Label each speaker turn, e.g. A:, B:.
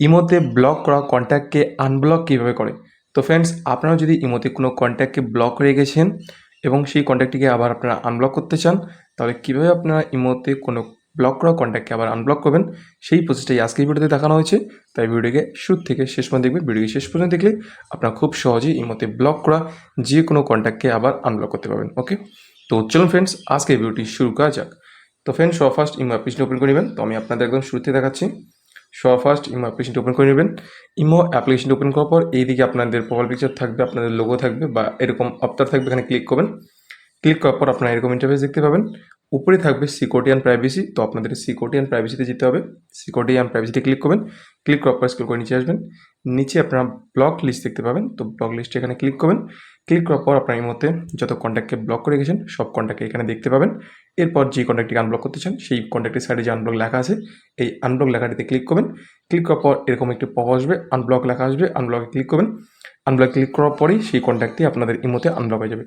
A: ইমোতে ব্লক করা কন্ট্যাক্টকে আনব্লক কীভাবে করে? তো ফ্রেন্ডস আপনারা যদি ইমোতে কোনো কন্ট্যাক্টকে ব্লক করে গেছেন এবং সেই কন্ট্যাক্টটিকে আবার আপনারা আনব্লক করতে চান, তাহলে কীভাবে আপনারা ইমোতে কোনো ব্লক করা কন্ট্যাক্টকে আবার আনব্লক করবেন? সেই প্রসেসটাই আজকের ভিডিওতে দেখানো হয়েছে। তাই ভিডিওকে শুরু থেকে শেষ পর্যন্ত দেখবেন। ভিডিওকে শেষ পর্যন্ত দেখলে আপনারা খুব সহজেই ইমোতে ব্লক করা যে কোনো কন্ট্যাক্টকে আবার আনব্লক করতে পারবেন। ওকে তো চলুন ফ্রেন্ডস আজকে ভিডিওটি শুরু করা যাক। তো friends first Imo application open করে নেবেন। তো আমি আপনাদের একদম শুরুতে দেখাচ্ছি। সব ফার্স্ট ইমো অ্যাপ্লিকেশনটি ওপেন করে নেবেন। ইমো অ্যাপ্লিকেশনটি ওপেন করার পর এইদিকে আপনাদের প্রোফাইল পিকচার থাকবে, আপনাদের লোগো থাকবে বা এরকম অপ্তার থাকবে, এখানে ক্লিক করবেন। ক্লিক করার পর আপনারা এরকম ইন্টারফেস দেখতে পাবেন। উপরে থাকবে সিকিউরিটি অ্যান্ড প্রাইভেসি তো আপনাদের সিকিউরিটি অ্যান্ড প্রাইভেসিতে যেতে হবে। সিকিউরিটি অ্যান্ড প্রাইভেসিতে ক্লিক করবেন। ক্লিক করার পর স্ক্রল করে নিচে আসবেন। নিচে আপনারা ব্লক লিস্ট দেখতে পাবেন। তো ব্লক লিস্টে এখানে ক্লিক করবেন। ক্লিক করার পর আপনার এই মধ্যে যত কন্ট্যাক্টকে ব্লক করে গেছেন, সব কন্ট্যাক্টকে এখানে দেখতে পাবেন। এরপর যে কন্ট্যাক্টটিকে আনব্লক করতে চান, সেই কন্ট্যাক্টের সাইডে যে আনব্লক লেখা আছে, এই আনব্লক লেখাটিতে ক্লিক করবেন। ক্লিক করার পর এরকম একটি পক আসবে আনব্লক লেখা আসবে আনব্লকে ক্লিক করবেন। আনব্লক ক্লিক করার পরেই সেই কন্ট্যাক্টটি আপনাদের ইমোতে আনব্লক হয়ে যাবে।